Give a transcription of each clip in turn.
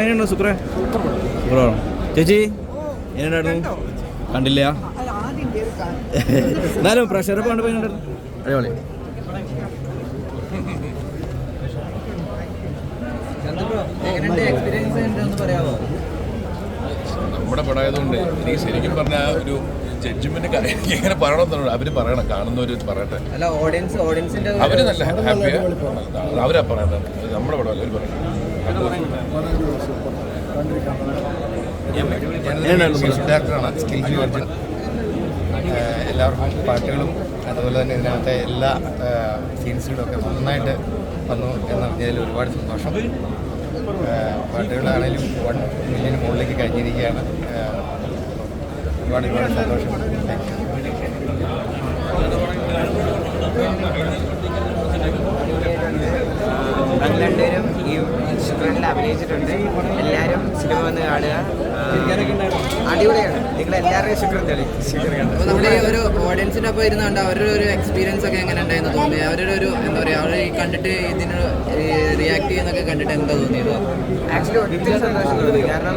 എങ്ങനെയുണ്ടോ സുക്രേ സൂപ്പറാണോ ചേച്ചി എങ്ങനെയുണ്ടായിരുന്നു? കണ്ടില്ല. എന്നാലും പ്രഷർ കണ്ടപ്പോൾ എങ്ങനെയുണ്ടായിരുന്നു അടിപൊളി. നമ്മുടെ പടമായതുകൊണ്ട് എനിക്ക് ശരിക്കും പറഞ്ഞ ഒരു ജഡ്ജ്മെന്റ് എനിക്ക് എങ്ങനെ പറയണമെന്നുണ്ട്. അവർ പറയണം കാണുന്നവര് പറയട്ടെ. അല്ല ഓഡിയൻസ് ഓഡിയൻസിന്റെ അവർ നല്ല ഹാപ്പിയാ അവരാ പറയണ്ടത് നമ്മുടെ അല്ല അവർ പറയണം. സ്കിൽ എല്ലാവർക്കും പാട്ടുകളും അതുപോലെ തന്നെ ഇതിനകത്തെ എല്ലാ സീൻസുകളും ഒക്കെ നന്നായിട്ട് വന്നു എന്നറിഞ്ഞതിൽ ഒരുപാട് സന്തോഷം. പാട്ടുകളാണെങ്കിലും വൺ മില്യന് മുകളിലേക്ക് കഴിഞ്ഞിരിക്കുകയാണ്. ഒരുപാട് ഒരുപാട് സന്തോഷം. താങ്ക് യു ഞങ്ങൾ രണ്ടുപേരും ഈ ചിത്രത്തിൽ അഭിനയിച്ചിട്ടുണ്ട്. എല്ലാവരും സിനിമ വന്ന് കാണുക. അടിപൊളിയാണ്. നിങ്ങൾ എല്ലാവരുടെയും ശുക്രം തെളി നമ്മുടെ ഈ ഒരു ഓഡിയൻസിന്റെ ഒപ്പം ഇരുന്നുകൊണ്ട് അവരുടെ ഒരു എക്സ്പീരിയൻസ് ഒക്കെ എങ്ങനെ ഉണ്ടായിരുന്നു തോന്നി അവരുടെ ഒരു എന്താ പറയുക അവർ കണ്ടിട്ട് ഇതിന് റിയാക്ട് ചെയ്യുന്നൊക്കെ കണ്ടിട്ട് എന്താ തോന്നിയത്? ആക്ച്വലി ഒത്തിരി സന്തോഷം തോന്നി കാരണം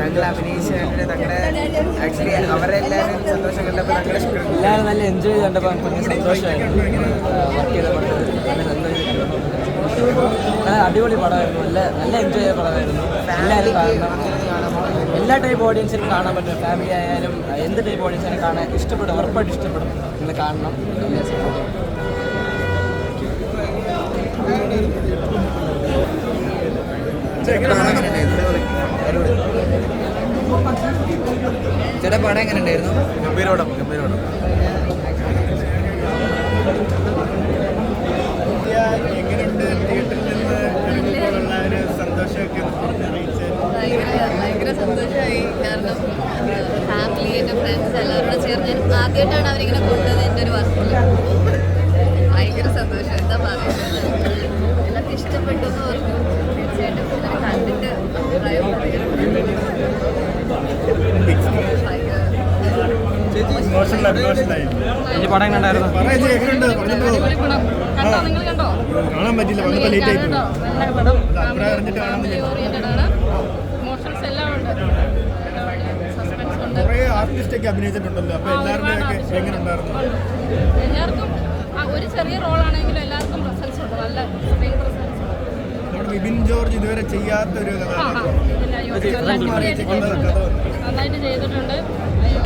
ഞങ്ങൾ അഭിനയിച്ച കണ്ടിട്ട് ഞങ്ങളുടെ ആക്ച്വലി അവരുടെ എല്ലാവരും സന്തോഷം കണ്ടപ്പോൾ ഞങ്ങളുടെ ശുക്രം എല്ലാവരും നല്ല എൻജോയ് കണ്ടപ്പോൾ സന്തോഷമായിരുന്നു വർക്ക് ചെയ്തപ്പോൾ നല്ല സന്തോഷം അടിപൊളി പടമായിരുന്നു. നല്ല നല്ല എൻജോയ് ചെയ്ത പടമായിരുന്നു. എല്ലാവരും കാണണം. എല്ലാ ടൈപ്പ് ഓഡിയൻസിനും കാണാൻ പറ്റും. ഫാമിലി ആയാലും എന്ത് ടൈപ്പ് ഓഡിയൻസിനും കാണാൻ ഇഷ്ടപ്പെടും. ഉറപ്പായിട്ട് ഇഷ്ടപ്പെടും. നിങ്ങൾ കാണണം. ചേട്ടാ പടം എങ്ങനെ ഉണ്ടായിരുന്നു? ഗംഭീരോടം ഗംഭീരോടം ആദ്യമായിട്ടാണ് അവരിങ്ങനെ കൊണ്ടത് എന്റെ ഒരു വർക്കിൽ ഭയങ്കര സന്തോഷം. എന്താ പറയുന്നത്? എല്ലാവർക്കും ഇഷ്ടപ്പെട്ടു എന്ന് പറഞ്ഞു. തീർച്ചയായിട്ടും ഇവരെ കണ്ടിട്ട് അഭിപ്രായം കാണാൻ പറ്റില്ല ലേറ്റ് ആയി കുറേ ആർട്ടിസ്റ്റ് ഒക്കെ അഭിനയിച്ചിട്ടുണ്ടല്ലോ. അപ്പൊ എല്ലാവരുടെയും എങ്ങനെ ഉണ്ടായിരുന്നു എല്ലാവർക്കും ആ, ഒരു ചെറിയ റോളാണെങ്കിലും എല്ലാവർക്കും പ്രസൻസ് ഉണ്ട്. നല്ല സ്ക്രീൻ പ്രസൻസ് നമ്മുടെ വിപിൻ ജോർജ് ഇതുവരെ ചെയ്യാത്ത ഒരു കഥ നന്നായിട്ട് ചെയ്തിട്ടുണ്ട്. അയ്യോ,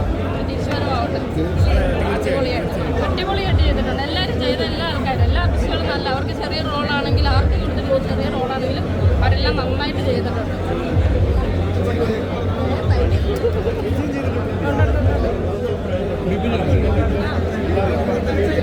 അടിപൊളിയായിട്ട് അടിപൊളിയായിട്ട് ചെയ്തിട്ടുണ്ട് എല്ലാവരും ചെയ്ത എല്ലാ ആൾക്കാരും എല്ലാ ആർട്ടിസ്റ്റുകളും നല്ല. അവർക്ക് ചെറിയ റോളാണെങ്കിൽ ആർക്ക് കൊടുത്തിട്ടുള്ള ചെറിയ റോളാണെങ്കിലും അവരെല്ലാം നന്നായിട്ട് ചെയ്തിട്ടുണ്ട്.